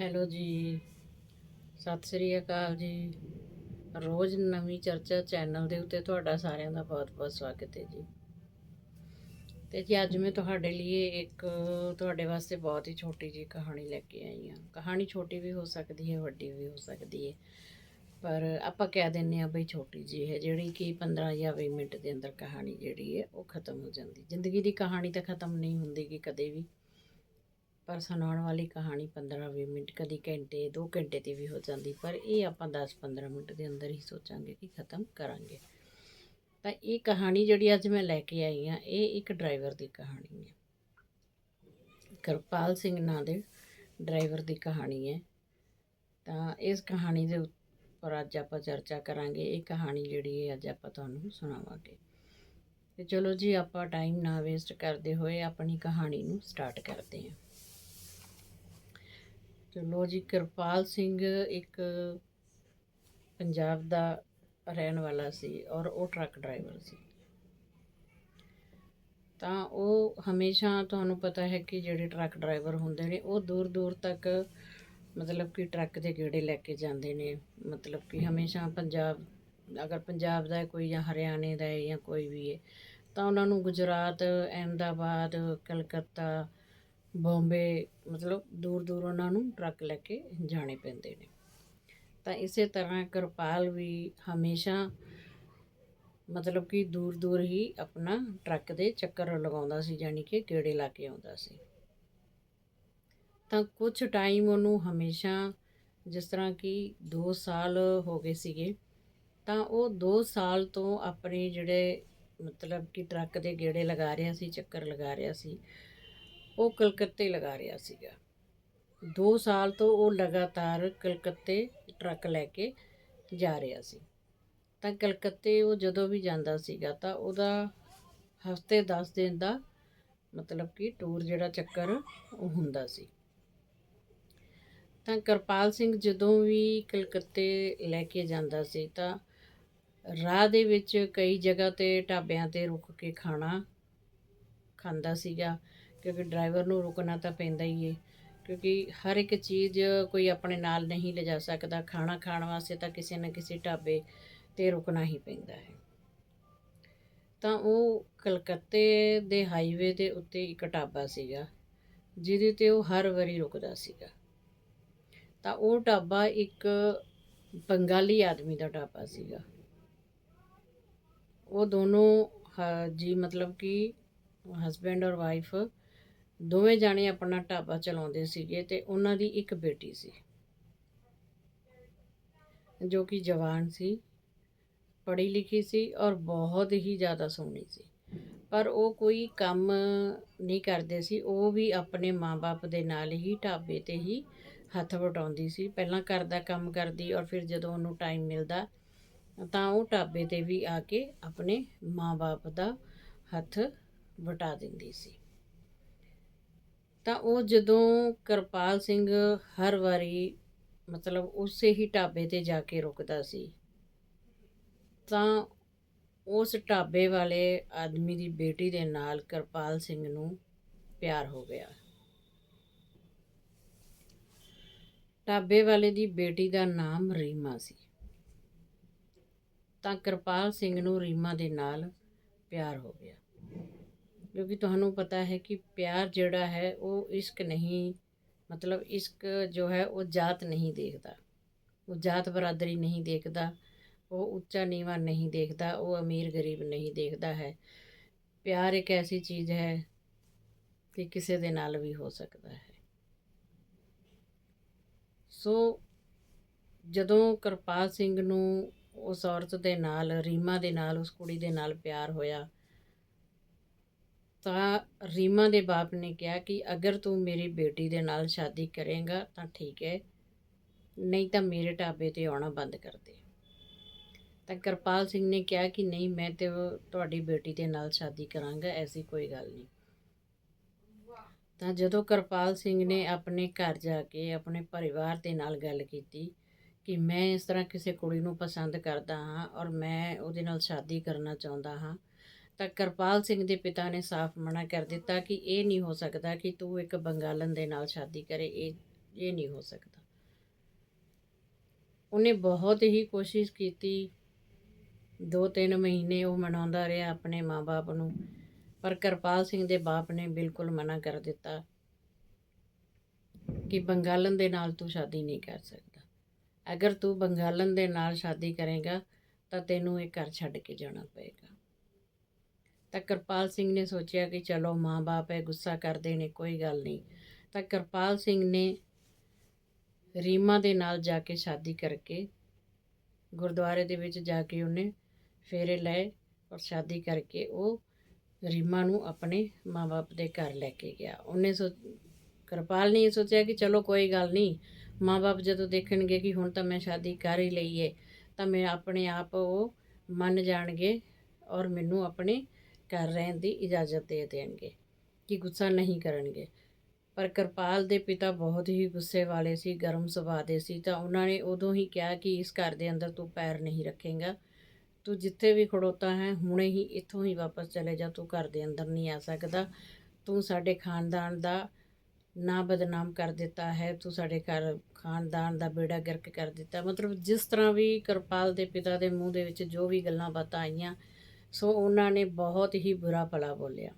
Hello ਜੀ। ਸਤਿ ਸ੍ਰੀ ਅਕਾਲ ਜੀ। ਰੋਜ਼ ਨਵੀਂ ਚਰਚਾ ਚੈਨਲ ਦੇ ਉੱਤੇ ਤੁਹਾਡਾ ਸਾਰਿਆਂ ਦਾ ਬਹੁਤ-ਬਹੁਤ ਸਵਾਗਤ ਹੈ ਜੀ। ਤੇ ਜੀ, ਅੱਜ ਮੈਂ ਤੁਹਾਡੇ ਲਈ ਇੱਕ, ਤੁਹਾਡੇ ਵਾਸਤੇ ਬਹੁਤ ਹੀ ਛੋਟੀ ਜੀ ਕਹਾਣੀ ਲੈ ਕੇ ਆਈ ਹਾਂ। ਕਹਾਣੀ ਛੋਟੀ ਵੀ ਹੋ ਸਕਦੀ ਹੈ, ਵੱਡੀ ਵੀ ਹੋ ਸਕਦੀ ਹੈ। ਪਰ ਆਪਾਂ ਕਹਿ ਦਿੰਨੇ ਆ ਬਈ ਛੋਟੀ ਜੀ ਹੈ, ਜਿਹੜੀ ਕਿ 15 ਜਾਂ 20 ਮਿੰਟ ਦੇ ਅੰਦਰ ਕਹਾਣੀ ਜਿਹੜੀ ਹੈ, ਉਹ ਖਤਮ ਹੋ ਜਾਂਦੀ। ਜ਼ਿੰਦਗੀ ਦੀ ਕਹਾਣੀ ਤਾਂ ਖਤਮ ਨਹੀਂ ਹੁੰਦੀ ਕਿ ਕਦੇ ਵੀ। ਪਰ ਸੁਣਾਉਣ ਵਾਲੀ ਕਹਾਣੀ 15-20 ਮਿੰਟ, ਕਦੀ ਘੰਟੇ 2 ਘੰਟੇ ਦੀ ਵੀ ਹੋ ਜਾਂਦੀ, ਪਰ ਇਹ ਆਪਾਂ 10-15 ਮਿੰਟ ਦੇ ਅੰਦਰ ਹੀ ਸੋਚਾਂਗੇ ਕਿ ਖਤਮ ਕਰਾਂਗੇ। ਤਾਂ ਇਹ ਕਹਾਣੀ ਜਿਹੜੀ ਅੱਜ ਮੈਂ ਲੈ ਕੇ ਆਈ ਹਾਂ, ਇਹ ਇੱਕ ਡਰਾਈਵਰ ਦੀ ਕਹਾਣੀ ਹੈ। ਕਿਰਪਾਲ ਸਿੰਘ ਨਾਂ ਦੇ ਡਰਾਈਵਰ ਦੀ ਕਹਾਣੀ ਹੈ। ਤਾਂ ਇਸ ਕਹਾਣੀ ਦੇ ਉੱਪਰ ਅੱਜ ਆਪਾਂ ਚਰਚਾ ਕਰਾਂਗੇ, ਇਹ ਕਹਾਣੀ ਜਿਹੜੀ ਹੈ ਅੱਜ ਆਪਾਂ ਤੁਹਾਨੂੰ ਸੁਣਾਵਾਂਗੇ। ਤੇ ਚਲੋ ਜੀ, ਆਪਾਂ ਟਾਈਮ ਨਾ ਵੇਸਟ ਕਰਦੇ ਹੋਏ ਆਪਣੀ ਕਹਾਣੀ ਨੂੰ ਸਟਾਰਟ ਕਰਦੇ ਹਾਂ। ਚਲੋ ਜੀ, ਕਿਰਪਾਲ ਸਿੰਘ ਇੱਕ ਪੰਜਾਬ ਦਾ ਰਹਿਣ ਵਾਲਾ ਸੀ ਔਰ ਉਹ ਟਰੱਕ ਡਰਾਈਵਰ ਸੀ। ਤਾਂ ਉਹ ਹਮੇਸ਼ਾ ਤੁਹਾਨੂੰ ਪਤਾ ਹੈ ਕਿ ਜਿਹੜੇ ਟਰੱਕ ਡਰਾਈਵਰ ਹੁੰਦੇ ਨੇ, ਉਹ ਦੂਰ ਦੂਰ ਤੱਕ ਮਤਲਬ ਕਿ ਟਰੱਕ ਦੇ ਗੇੜੇ ਲੈ ਕੇ ਜਾਂਦੇ ਨੇ। ਮਤਲਬ ਕਿ ਹਮੇਸ਼ਾ ਪੰਜਾਬ, ਅਗਰ ਪੰਜਾਬ ਦਾ ਕੋਈ ਜਾਂ ਹਰਿਆਣੇ ਦਾ ਹੈ ਜਾਂ ਕੋਈ ਵੀ ਹੈ, ਤਾਂ ਉਹਨਾਂ ਨੂੰ ਗੁਜਰਾਤ, ਅਹਿਮਦਾਬਾਦ, ਕਲਕੱਤਾ ਬੰਬੇ ਮਤਲਬ ਦੂਰ ਦੂਰ ਉਹਨਾਂ ਨੂੰ ਟਰੱਕ ਲੈ ਕੇ ਜਾਣੇ ਪੈਂਦੇ ਨੇ। ਤਾਂ ਇਸੇ ਤਰ੍ਹਾਂ ਕਿਰਪਾਲ ਵੀ ਹਮੇਸ਼ਾ ਮਤਲਬ ਕਿ ਦੂਰ ਦੂਰ ਹੀ ਆਪਣਾ ਟਰੱਕ ਦੇ ਚੱਕਰ ਲਗਾਉਂਦਾ ਸੀ ਯਾਨੀ ਕਿ ਗੇੜੇ ਲਾ ਕੇ ਆਉਂਦਾ ਸੀ। ਤਾਂ ਕੁਝ ਟਾਈਮ ਉਹਨੂੰ ਹਮੇਸ਼ਾ ਜਿਸ ਤਰ੍ਹਾਂ ਕਿ 2 ਸਾਲ ਹੋ ਗਏ ਸੀਗੇ, ਤਾਂ ਉਹ 2 ਸਾਲ ਤੋਂ ਆਪਣੇ ਜਿਹੜੇ ਮਤਲਬ ਕਿ ਟਰੱਕ ਦੇ ਗੇੜੇ ਲਗਾ ਰਿਹਾ ਸੀ, ਚੱਕਰ ਲਗਾ ਰਿਹਾ ਸੀ ਉਹ ਕਲਕੱਤੇ ਲਗਾ ਰਿਹਾ ਸੀਗਾ। 2 ਸਾਲ ਤੋਂ ਉਹ ਲਗਾਤਾਰ ਕਲਕੱਤੇ ਟਰੱਕ ਲੈ ਕੇ ਜਾ ਰਿਹਾ ਸੀ। ਤਾਂ ਕਲਕੱਤੇ ਉਹ ਜਦੋਂ ਵੀ ਜਾਂਦਾ ਸੀਗਾ ਤਾਂ ਉਹਦਾ ਹਫ਼ਤੇ 10 ਦਿਨ ਦਾ ਮਤਲਬ ਕਿ ਟੂਰ ਜਿਹੜਾ ਚੱਕਰ ਉਹ ਹੁੰਦਾ ਸੀ। ਤਾਂ ਕਰਪਾਲ ਸਿੰਘ ਜਦੋਂ ਵੀ ਕਲਕੱਤੇ ਲੈ ਕੇ ਜਾਂਦਾ ਸੀ ਤਾਂ ਰਾਹ ਦੇ ਵਿੱਚ ਕਈ ਜਗ੍ਹਾ ਤੇ ਢਾਬਿਆਂ ਤੇ ਰੁਕ ਕੇ ਖਾਣਾ ਖਾਂਦਾ ਸੀਗਾ। ਕਿਉਂਕਿ ਡਰਾਈਵਰ ਨੂੰ ਰੁਕਣਾ ਤਾਂ ਪੈਂਦਾ ਹੀ ਹੈ ਕਿਉਂਕਿ ਹਰ ਇੱਕ ਚੀਜ਼ ਕੋਈ ਆਪਣੇ ਨਾਲ ਨਹੀਂ ਲਿਜਾ ਸਕਦਾ। ਖਾਣਾ ਖਾਣ ਵਾਸਤੇ ਤਾਂ ਕਿਸੇ ਨਾ ਕਿਸੇ ਢਾਬੇ ਤੇ ਰੁਕਣਾ ਹੀ ਪੈਂਦਾ ਹੈ। ਤਾਂ ਉਹ ਕਲਕੱਤੇ ਦੇ ਹਾਈਵੇ ਦੇ ਉੱਤੇ ਇੱਕ ਢਾਬਾ ਸੀਗਾ, ਜਿਹਦੇ ਤੇ ਉਹ ਹਰ ਵਾਰੀ ਰੁਕਦਾ ਸੀਗਾ। ਤਾਂ ਉਹ ਢਾਬਾ ਇੱਕ ਬੰਗਾਲੀ ਆਦਮੀ ਦਾ ਢਾਬਾ ਸੀਗਾ। ਉਹ ਦੋਨੋਂ, ਹ- ਜੀ ਮਤਲਬ ਕਿ ਹਸਬੈਂਡ ਔਰ ਵਾਈਫ ਦੋਵੇਂ ਜਾਣੇ ਆਪਣਾ ਢਾਬਾ ਚਲਾਉਂਦੇ ਸੀਗੇ ਤੇ ਉਹਨਾਂ ਦੀ ਇੱਕ ਬੇਟੀ ਸੀ, ਜੋ ਕਿ ਜਵਾਨ ਸੀ, ਪੜ੍ਹੀ ਲਿਖੀ ਸੀ ਔਰ ਬਹੁਤ ਹੀ ਜ਼ਿਆਦਾ ਸੋਹਣੀ ਸੀ। ਪਰ ਉਹ ਕੋਈ ਕੰਮ ਨਹੀਂ ਕਰਦੇ ਸੀ, ਉਹ ਵੀ ਆਪਣੇ ਮਾਪੇ ਦੇ ਨਾਲ ਹੀ ਢਾਬੇ ਤੇ ਹੀ ਹੱਥ ਵਟਾਉਂਦੀ ਸੀ। ਪਹਿਲਾਂ ਘਰ ਦਾ ਕੰਮ ਕਰਦੀ ਔਰ ਫਿਰ ਜਦੋਂ ਉਹਨੂੰ ਟਾਈਮ ਮਿਲਦਾ, ਤਾਂ ਉਹ ਢਾਬੇ ਤੇ ਵੀ ਆ ਕੇ ਆਪਣੇ ਮਾਪੇ ਦਾ ਹੱਥ ਵਟਾ ਦਿੰਦੀ ਸੀ। ਤਾਂ ਉਹ ਜਦੋਂ ਕਿਰਪਾਲ ਸਿੰਘ ਹਰ ਵਾਰੀ ਮਤਲਬ ਉਸੇ ਹੀ ਢਾਬੇ ਤੇ ਜਾ ਕੇ ਰੁਕਦਾ ਸੀ, ਤਾਂ ਉਸ ਢਾਬੇ ਵਾਲੇ ਆਦਮੀ ਦੀ ਬੇਟੀ ਦੇ ਨਾਲ ਕਿਰਪਾਲ ਸਿੰਘ ਨੂੰ ਪਿਆਰ ਹੋ ਗਿਆ। ਢਾਬੇ ਵਾਲੇ ਦੀ ਬੇਟੀ ਦਾ ਨਾਮ ਰੀਮਾ ਸੀ। ਤਾਂ ਕਿਰਪਾਲ ਸਿੰਘ ਨੂੰ ਰੀਮਾ ਦੇ ਨਾਲ ਪਿਆਰ ਹੋ ਗਿਆ। ਕਿਉਂਕਿ ਤੁਹਾਨੂੰ ਪਤਾ ਹੈ ਕਿ ਪਿਆਰ ਜਿਹੜਾ ਹੈ ਉਹ ਇਸ਼ਕ ਨਹੀਂ, ਮਤਲਬ ਇਸ਼ਕ ਜੋ ਹੈ ਉਹ ਜਾਤ ਨਹੀਂ ਦੇਖਦਾ। ਉਹ ਜਾਤ ਬਰਾਦਰੀ ਨਹੀਂ ਦੇਖਦਾ, ਉਹ ਉੱਚਾ ਨੀਵਾਂ ਨਹੀਂ ਦੇਖਦਾ, ਉਹ ਅਮੀਰ ਗਰੀਬ ਨਹੀਂ ਦੇਖਦਾ ਹੈ। ਪਿਆਰ ਇੱਕ ਐਸੀ ਚੀਜ਼ ਹੈ ਕਿ ਕਿਸੇ ਦੇ ਨਾਲ ਵੀ ਹੋ ਸਕਦਾ ਹੈ। ਸੋ ਜਦੋਂ ਕਿਰਪਾਲ ਸਿੰਘ ਨੂੰ ਉਸ ਔਰਤ ਦੇ ਨਾਲ, ਰੀਮਾ ਦੇ ਨਾਲ, ਉਸ ਕੁੜੀ ਦੇ ਨਾਲ ਪਿਆਰ ਹੋਇਆ ਤਾਂ ਰੀਮਾ ਦੇ ਬਾਪ ਨੇ ਕਿਹਾ ਕਿ ਅਗਰ ਤੂੰ ਮੇਰੀ ਬੇਟੀ ਦੇ ਨਾਲ ਸ਼ਾਦੀ ਕਰੇਗਾ ਤਾਂ ਠੀਕ ਹੈ, ਨਹੀਂ ਤਾਂ ਮੇਰੇ ਢਾਬੇ ਤੇ ਆਉਣਾ ਬੰਦ ਕਰ ਦੇ। ਤਾਂ ਕਿਰਪਾਲ ਸਿੰਘ ਨੇ ਕਿਹਾ ਕਿ ਨਹੀਂ, ਮੈਂ ਤੇ ਤੁਹਾਡੀ ਬੇਟੀ ਦੇ ਨਾਲ ਸ਼ਾਦੀ ਕਰਾਂਗਾ, ਐਸੀ ਕੋਈ ਗੱਲ ਨਹੀਂ। ਤਾਂ ਜਦੋਂ ਕਿਰਪਾਲ ਸਿੰਘ ਨੇ ਆਪਣੇ ਘਰ ਜਾ ਕੇ ਆਪਣੇ ਪਰਿਵਾਰ ਦੇ ਨਾਲ ਗੱਲ ਕੀਤੀ ਕਿ ਮੈਂ ਇਸ ਤਰ੍ਹਾਂ ਕਿਸੇ ਕੁੜੀ ਨੂੰ ਪਸੰਦ ਕਰਦਾ ਹਾਂ ਔਰ ਮੈਂ ਉਹਦੇ ਨਾਲ ਸ਼ਾਦੀ ਕਰਨਾ ਚਾਹੁੰਦਾ ਹਾਂ ਤਾਂ ਕਿਰਪਾਲ ਸਿੰਘ ਦੇ ਪਿਤਾ ਨੇ ਸਾਫ਼ ਮਨਾ ਕਰ ਦਿੱਤਾ ਕਿ ਇਹ ਨਹੀਂ ਹੋ ਸਕਦਾ ਕਿ ਤੂੰ ਇੱਕ ਬੰਗਾਲਨ ਦੇ ਨਾਲ ਸ਼ਾਦੀ ਕਰੇ। ਇਹ ਇਹ ਨਹੀਂ ਹੋ ਸਕਦਾ। ਉਹਨੇ ਬਹੁਤ ਹੀ ਕੋਸ਼ਿਸ਼ ਕੀਤੀ। ਦੋ ਤਿੰਨ ਮਹੀਨੇ ਉਹ ਮਨਾਉਂਦਾ ਰਿਹਾ ਆਪਣੇ ਮਾਪੇ ਨੂੰ, ਪਰ ਕਿਰਪਾਲ ਸਿੰਘ ਦੇ ਬਾਪ ਨੇ ਬਿਲਕੁਲ ਮਨਾ ਕਰ ਦਿੱਤਾ ਕਿ ਬੰਗਾਲਨ ਦੇ ਨਾਲ ਤੂੰ ਸ਼ਾਦੀ ਨਹੀਂ ਕਰ ਸਕਦਾ। ਅਗਰ ਤੂੰ ਬੰਗਾਲਨ ਦੇ ਨਾਲ ਸ਼ਾਦੀ ਕਰੇਗਾ ਤਾਂ ਤੈਨੂੰ ਇਹ ਘਰ ਛੱਡ ਕੇ ਜਾਣਾ ਪਏਗਾ। ਤਾਂ ਕਿਰਪਾਲ ਸਿੰਘ ਨੇ ਸੋਚਿਆ ਕਿ ਚਲੋ ਮਾਂ-ਬਾਪ ਹੈ ਗੁੱਸਾ ਕਰਦੇ ਨੇ, ਕੋਈ ਗੱਲ ਨਹੀਂ। ਤਾਂ ਕਿਰਪਾਲ ਸਿੰਘ ਨੇ ਰੀਮਾ ਦੇ ਨਾਲ ਜਾ ਕੇ ਸ਼ਾਦੀ ਕਰਕੇ ਗੁਰਦੁਆਰੇ ਦੇ ਵਿੱਚ ਜਾ ਕੇ ਉਹਨੇ ਫੇਰੇ ਲਏ ਔਰ ਸ਼ਾਦੀ ਕਰਕੇ ਉਹ ਰੀਮਾ ਨੂੰ ਆਪਣੇ ਮਾਂ-ਬਾਪ ਦੇ ਘਰ ਲੈ ਕੇ ਗਿਆ। ਉਹਨੇ ਸੋ, ਕਿਰਪਾਲ ਨੇ ਸੋਚਿਆ ਕਿ ਚਲੋ ਕੋਈ ਗੱਲ ਨਹੀਂ ਮਾਂ-ਬਾਪ ਜਦੋਂ ਦੇਖਣਗੇ ਕਿ ਹੁਣ ਤਾਂ ਮੈਂ ਸ਼ਾਦੀ ਕਰ ਹੀ ਲਈ ਏ, ਤਾਂ ਮੈਂ ਆਪਣੇ ਆਪ ਉਹ ਮੰਨ ਜਾਣਗੇ ਔਰ ਮੈਨੂੰ ਆਪਣੇ ਕਰ ਰਹਿਣ ਦੀ ਇਜਾਜ਼ਤ ਦੇ ਦੇਣਗੇ, ਕਿ ਗੁੱਸਾ ਨਹੀਂ ਕਰਨਗੇ। ਪਰ ਕਿਰਪਾਲ ਦੇ ਪਿਤਾ ਬਹੁਤ ਹੀ ਗੁੱਸੇ ਵਾਲੇ ਸੀ, ਗਰਮ ਸੁਭਾਅ ਦੇ ਸੀ, ਤਾਂ ਉਹਨਾਂ ਨੇ ਉਦੋਂ ਹੀ ਕਿਹਾ ਕਿ ਇਸ ਘਰ ਦੇ ਅੰਦਰ ਤੂੰ ਪੈਰ ਨਹੀਂ ਰੱਖੇਗਾ। ਤੂੰ ਜਿੱਥੇ ਵੀ ਖੜੋਤਾ ਹੈ, ਹੁਣੇ ਹੀ ਇੱਥੋਂ ਹੀ ਵਾਪਸ ਚਲੇ ਜਾ, ਤੂੰ ਘਰ ਦੇ ਅੰਦਰ ਨਹੀਂ ਆ ਸਕਦਾ। ਤੂੰ ਸਾਡੇ ਖਾਨਦਾਨ ਦਾ ਨਾ ਬਦਨਾਮ ਕਰ ਦਿੱਤਾ ਹੈ, ਤੂੰ ਸਾਡੇ ਘਰ ਖਾਨਦਾਨ ਦਾ ਬੇੜਾ ਗਰਕ ਕਰ ਦਿੱਤਾ। ਮਤਲਬ ਜਿਸ ਤਰ੍ਹਾਂ ਵੀ ਕਿਰਪਾਲ ਦੇ ਪਿਤਾ ਦੇ ਮੂੰਹ ਦੇ ਵਿੱਚ ਜੋ ਵੀ ਗੱਲਾਂ ਬਾਤਾਂ ਆਈਆਂ ਸੋ ਉਹਨਾਂ ਨੇ ਬਹੁਤ ਹੀ ਬੁਰਾ ਭਲਾ ਬੋਲਿਆ।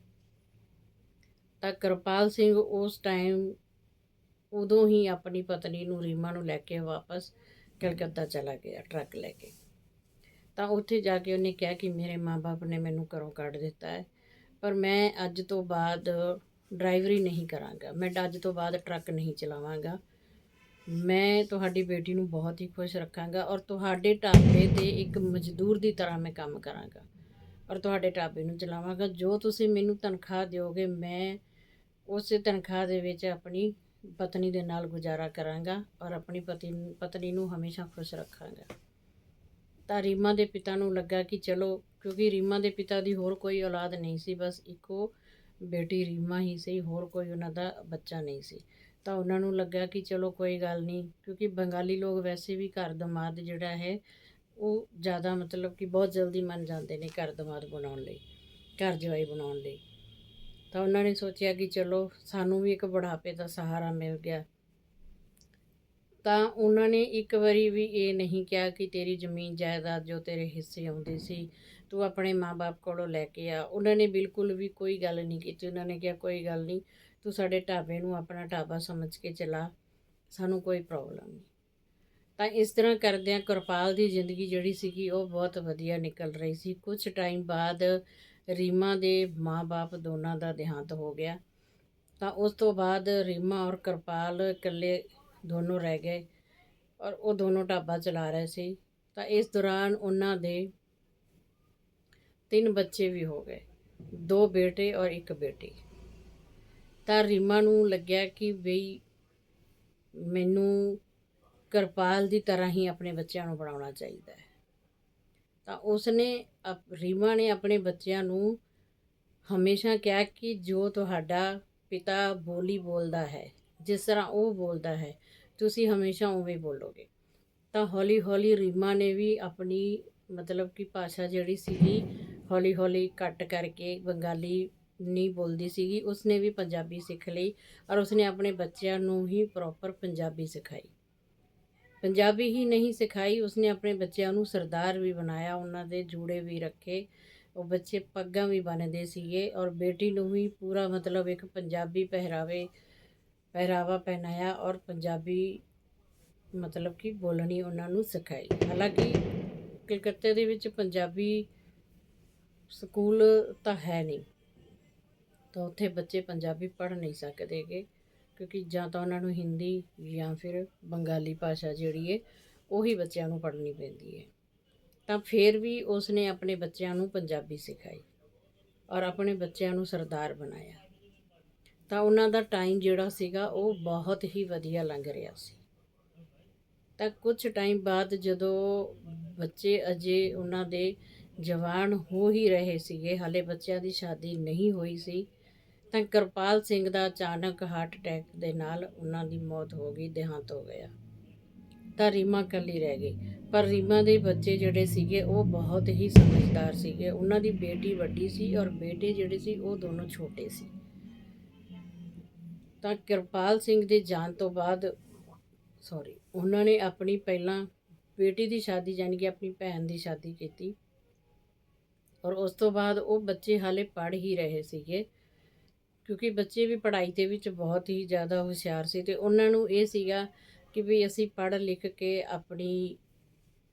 ਤਾਂ ਕਿਰਪਾਲ ਸਿੰਘ ਉਸ ਟਾਈਮ ਉਦੋਂ ਹੀ ਆਪਣੀ ਪਤਨੀ ਨੂੰ ਰੀਮਾ ਨੂੰ ਲੈ ਕੇ ਵਾਪਸ ਕਲਕੱਤਾ ਚਲਾ ਗਿਆ, ਟਰੱਕ ਲੈ ਕੇ। ਤਾਂ ਉੱਥੇ ਜਾ ਕੇ ਉਹਨੇ ਕਿਹਾ ਕਿ ਮੇਰੇ ਮਾਪੇ ਨੇ ਮੈਨੂੰ ਘਰੋਂ ਕੱਢ ਦਿੱਤਾ ਹੈ, ਪਰ ਮੈਂ ਅੱਜ ਤੋਂ ਬਾਅਦ ਡਰਾਈਵਰੀ ਨਹੀਂ ਕਰਾਂਗਾ। ਮੈਂ ਅੱਜ ਤੋਂ ਬਾਅਦ ਟਰੱਕ ਨਹੀਂ ਚਲਾਵਾਂਗਾ। ਮੈਂ ਤੁਹਾਡੀ ਬੇਟੀ ਨੂੰ ਬਹੁਤ ਹੀ ਖੁਸ਼ ਰੱਖਾਂਗਾ ਔਰ ਤੁਹਾਡੇ ਢਾਬੇ ਤੇ ਇੱਕ ਮਜ਼ਦੂਰ ਦੀ ਤਰ੍ਹਾਂ ਮੈਂ ਕੰਮ ਕਰਾਂਗਾ। ਔਰ ਤੁਹਾਡੇ ਢਾਬੇ ਨੂੰ ਚਲਾਵਾਂਗਾ। ਜੋ ਤੁਸੀਂ ਮੈਨੂੰ ਤਨਖਾਹ ਦਿਓਗੇ, ਮੈਂ ਉਸੇ ਤਨਖਾਹ ਦੇ ਵਿੱਚ ਆਪਣੀ ਪਤਨੀ ਦੇ ਨਾਲ ਗੁਜ਼ਾਰਾ ਕਰਾਂਗਾ ਔਰ ਆਪਣੀ ਪਤੀ, ਪਤਨੀ ਨੂੰ ਹਮੇਸ਼ਾ ਖੁਸ਼ ਰੱਖਾਂਗਾ। ਤਾਂ ਰੀਮਾ ਦੇ ਪਿਤਾ ਨੂੰ ਲੱਗਾ ਕਿ ਚਲੋ, ਕਿਉਂਕਿ ਰੀਮਾ ਦੇ ਪਿਤਾ ਦੀ ਹੋਰ ਕੋਈ ਔਲਾਦ ਨਹੀਂ ਸੀ, ਬਸ ਇੱਕੋ ਬੇਟੀ ਰੀਮਾ ਹੀ ਸੀ, ਹੋਰ ਕੋਈ ਉਹਨਾਂ ਦਾ ਬੱਚਾ ਨਹੀਂ ਸੀ। ਤਾਂ ਉਹਨਾਂ ਨੂੰ ਲੱਗਾ ਕਿ ਚਲੋ ਕੋਈ ਗੱਲ ਨਹੀਂ, ਕਿਉਂਕਿ ਬੰਗਾਲੀ ਲੋਕ ਵੈਸੇ ਵੀ ਘਰ ਦਮਾਦ ਜਿਹੜਾ ਹੈ ਉਹ ਜ਼ਿਆਦਾ ਮਤਲਬ ਕਿ ਬਹੁਤ ਜਲਦੀ ਮੰਨ ਜਾਂਦੇ ਨੇ ਘਰ ਦਮਾਦ ਬਣਾਉਣ ਲਈ, ਘਰ ਜਵਾਈ ਬਣਾਉਣ ਲਈ। ਤਾਂ ਉਹਨਾਂ ਨੇ ਸੋਚਿਆ ਕਿ ਚਲੋ ਸਾਨੂੰ ਵੀ ਇੱਕ ਬੁਢਾਪੇ ਦਾ ਸਹਾਰਾ ਮਿਲ ਗਿਆ। ਤਾਂ ਉਹਨਾਂ ਨੇ ਇੱਕ ਵਾਰੀ ਵੀ ਇਹ ਨਹੀਂ ਕਿਹਾ ਕਿ ਤੇਰੀ ਜ਼ਮੀਨ ਜਾਇਦਾਦ ਜੋ ਤੇਰੇ ਹਿੱਸੇ ਆਉਂਦੀ ਸੀ, ਤੂੰ ਆਪਣੇ ਮਾਪੇ ਕੋਲੋਂ ਲੈ ਕੇ ਆ। ਉਹਨਾਂ ਨੇ ਬਿਲਕੁਲ ਵੀ ਕੋਈ ਗੱਲ ਨਹੀਂ ਕੀਤੀ। ਉਹਨਾਂ ਨੇ ਕਿਹਾ, ਕੋਈ ਗੱਲ ਨਹੀਂ, ਤੂੰ ਸਾਡੇ ਢਾਬੇ ਨੂੰ ਆਪਣਾ ਢਾਬਾ ਸਮਝ ਕੇ ਚਲਾ, ਸਾਨੂੰ ਕੋਈ ਪ੍ਰੋਬਲਮ ਨਹੀਂ। ਤਾਂ ਇਸ ਤਰ੍ਹਾਂ ਕਰਦਿਆਂ ਕਿਰਪਾਲ ਦੀ ਜ਼ਿੰਦਗੀ ਜਿਹੜੀ ਸੀਗੀ ਉਹ ਬਹੁਤ ਵਧੀਆ ਨਿਕਲ ਰਹੀ ਸੀ। ਕੁਝ ਟਾਈਮ ਬਾਅਦ ਰੀਮਾ ਦੇ ਮਾਪੇ ਦੋਨਾਂ ਦਾ ਦੇਹਾਂਤ ਹੋ ਗਿਆ। ਤਾਂ ਉਸ ਤੋਂ ਬਾਅਦ ਰੀਮਾ ਔਰ ਕਿਰਪਾਲ ਇਕੱਲੇ ਦੋਨੋਂ ਰਹਿ ਗਏ ਔਰ ਉਹ ਦੋਨੋਂ ਢਾਬਾ ਚਲਾ ਰਹੇ ਸੀ। ਤਾਂ ਇਸ ਦੌਰਾਨ ਉਹਨਾਂ ਦੇ ਤਿੰਨ ਬੱਚੇ ਵੀ ਹੋ ਗਏ, ਦੋ ਬੇਟੇ ਔਰ ਇੱਕ ਬੇਟੀ। ਤਾਂ ਰੀਮਾ ਨੂੰ ਲੱਗਿਆ ਕਿ ਬਈ ਮੈਨੂੰ ਕਿਰਪਾਲ ਦੀ ਤਰ੍ਹਾਂ ਹੀ ਆਪਣੇ ਬੱਚਿਆਂ ਨੂੰ ਬਣਾਉਣਾ ਚਾਹੀਦਾ ਹੈ। ਤਾਂ ਉਸਨੇ ਅਪ- ਰੀਮਾ ਨੇ ਆਪਣੇ ਬੱਚਿਆਂ ਨੂੰ ਹਮੇਸ਼ਾ ਕਿਹਾ ਕਿ ਜੋ ਤੁਹਾਡਾ ਪਿਤਾ ਬੋਲੀ ਬੋਲਦਾ ਹੈ, ਜਿਸ ਤਰ੍ਹਾਂ ਉਹ ਬੋਲਦਾ ਹੈ, ਤੁਸੀਂ ਹਮੇਸ਼ਾ ਉਵੇਂ ਬੋਲੋਗੇ। ਤਾਂ ਹੌਲੀ ਹੌਲੀ ਰੀਮਾ ਨੇ ਵੀ ਆਪਣੀ ਮਤਲਬ ਕਿ ਭਾਸ਼ਾ ਜਿਹੜੀ ਸੀਗੀ, ਹੌਲੀ ਹੌਲੀ ਘੱਟ ਕਰਕੇ ਬੰਗਾਲੀ ਨਹੀਂ ਬੋਲਦੀ ਸੀਗੀ। ਉਸਨੇ ਵੀ ਪੰਜਾਬੀ ਸਿੱਖ ਲਈ ਔਰ ਉਸਨੇ ਆਪਣੇ ਬੱਚਿਆਂ ਨੂੰ ਹੀ ਪ੍ਰੋਪਰ ਪੰਜਾਬੀ ਸਿਖਾਈ। ਪੰਜਾਬੀ ਹੀ ਨਹੀਂ ਸਿਖਾਈ, ਉਸਨੇ ਆਪਣੇ ਬੱਚਿਆਂ ਨੂੰ ਸਰਦਾਰ ਵੀ ਬਣਾਇਆ, ਉਹਨਾਂ ਦੇ ਜੂੜੇ ਵੀ ਰੱਖੇ, ਉਹ ਬੱਚੇ ਪੱਗਾਂ ਵੀ ਬੰਨ੍ਹਦੇ ਸੀਗੇ ਔਰ ਬੇਟੀ ਨੂੰ ਵੀ ਪੂਰਾ ਮਤਲਬ ਇੱਕ ਪੰਜਾਬੀ ਪਹਿਰਾਵੇ, ਪਹਿਰਾਵਾ ਪਹਿਨਾਇਆ ਔਰ ਪੰਜਾਬੀ ਮਤਲਬ ਕਿ ਬੋਲਣੀ ਉਹਨਾਂ ਨੂੰ ਸਿਖਾਈ। ਹਾਲਾਂਕਿ ਕਲਕੱਤੇ ਦੇ ਵਿੱਚ ਪੰਜਾਬੀ ਸਕੂਲ ਤਾਂ ਹੈ ਨਹੀਂ, ਤਾਂ ਉੱਥੇ ਬੱਚੇ ਪੰਜਾਬੀ ਪੜ੍ਹ ਨਹੀਂ ਸਕਦੇਗੇ। ਕਿਉਂਕਿ ਜਾਂ ਤਾਂ ਉਹਨਾਂ ਨੂੰ ਹਿੰਦੀ ਜਾਂ ਫਿਰ ਬੰਗਾਲੀ ਭਾਸ਼ਾ ਜਿਹੜੀ ਹੈ ਉਹੀ ਬੱਚਿਆਂ ਨੂੰ ਪੜ੍ਹਨੀ ਪੈਂਦੀ ਹੈ ਤਾਂ ਫਿਰ ਵੀ ਉਸਨੇ ਆਪਣੇ ਬੱਚਿਆਂ ਨੂੰ ਪੰਜਾਬੀ ਸਿਖਾਈ ਔਰ ਆਪਣੇ ਬੱਚਿਆਂ ਨੂੰ ਸਰਦਾਰ ਬਣਾਇਆ। ਤਾਂ ਉਹਨਾਂ ਦਾ ਟਾਈਮ ਜਿਹੜਾ ਸੀਗਾ, ਉਹ ਬਹੁਤ ਹੀ ਵਧੀਆ ਲੰਘ ਰਿਹਾ ਸੀ। ਤਾਂ ਕੁਝ ਟਾਈਮ ਬਾਅਦ ਜਦੋਂ ਬੱਚੇ ਅਜੇ ਉਹਨਾਂ ਦੇ ਜਵਾਨ ਹੋ ਹੀ ਰਹੇ ਸੀਗੇ, ਹਾਲੇ ਬੱਚਿਆਂ ਦੀ ਸ਼ਾਦੀ ਨਹੀਂ ਹੋਈ ਸੀ ਤਾਂ ਕਿਰਪਾਲ ਸਿੰਘ ਦਾ ਅਚਾਨਕ ਹਾਰਟ ਅਟੈਕ ਦੇ ਨਾਲ ਉਹਨਾਂ ਦੀ ਮੌਤ ਹੋ ਗਈ, ਦੇਹਾਂਤ ਹੋ ਗਿਆ। ਤਾਂ ਰੀਮਾ ਇਕੱਲੀ ਰਹਿ ਗਈ। ਪਰ ਰੀਮਾ ਦੇ ਬੱਚੇ ਜਿਹੜੇ ਸੀਗੇ, ਉਹ ਬਹੁਤ ਹੀ ਸਮਝਦਾਰ ਸੀਗੇ। ਉਹਨਾਂ ਦੀ ਬੇਟੀ ਵੱਡੀ ਸੀ ਔਰ ਬੇਟੇ ਜਿਹੜੇ ਸੀ, ਉਹ ਦੋਨੋਂ ਛੋਟੇ ਸੀ। ਤਾਂ ਕਿਰਪਾਲ ਸਿੰਘ ਦੇ ਜਾਣ ਤੋਂ ਬਾਅਦ ਸੌਰੀ ਉਹਨਾਂ ਨੇ ਆਪਣੀ ਪਹਿਲਾਂ ਬੇਟੀ ਦੀ ਸ਼ਾਦੀ ਯਾਨੀ ਕਿ ਆਪਣੀ ਭੈਣ ਦੀ ਸ਼ਾਦੀ ਕੀਤੀ। ਔਰ ਉਸ ਤੋਂ ਬਾਅਦ ਉਹ ਬੱਚੇ ਹਾਲੇ ਪੜ੍ਹ ਹੀ ਰਹੇ ਸੀਗੇ। ਕਿਉਂਕਿ ਬੱਚੇ ਵੀ ਪੜ੍ਹਾਈ ਦੇ ਵਿੱਚ ਬਹੁਤ ਹੀ ਜ਼ਿਆਦਾ ਹੁਸ਼ਿਆਰ ਸੀ ਤੇ ਉਹਨਾਂ ਨੂੰ ਇਹ ਸੀਗਾ ਕਿ ਵੀ ਅਸੀਂ ਪੜ੍ਹ ਲਿਖ ਕੇ ਆਪਣੀ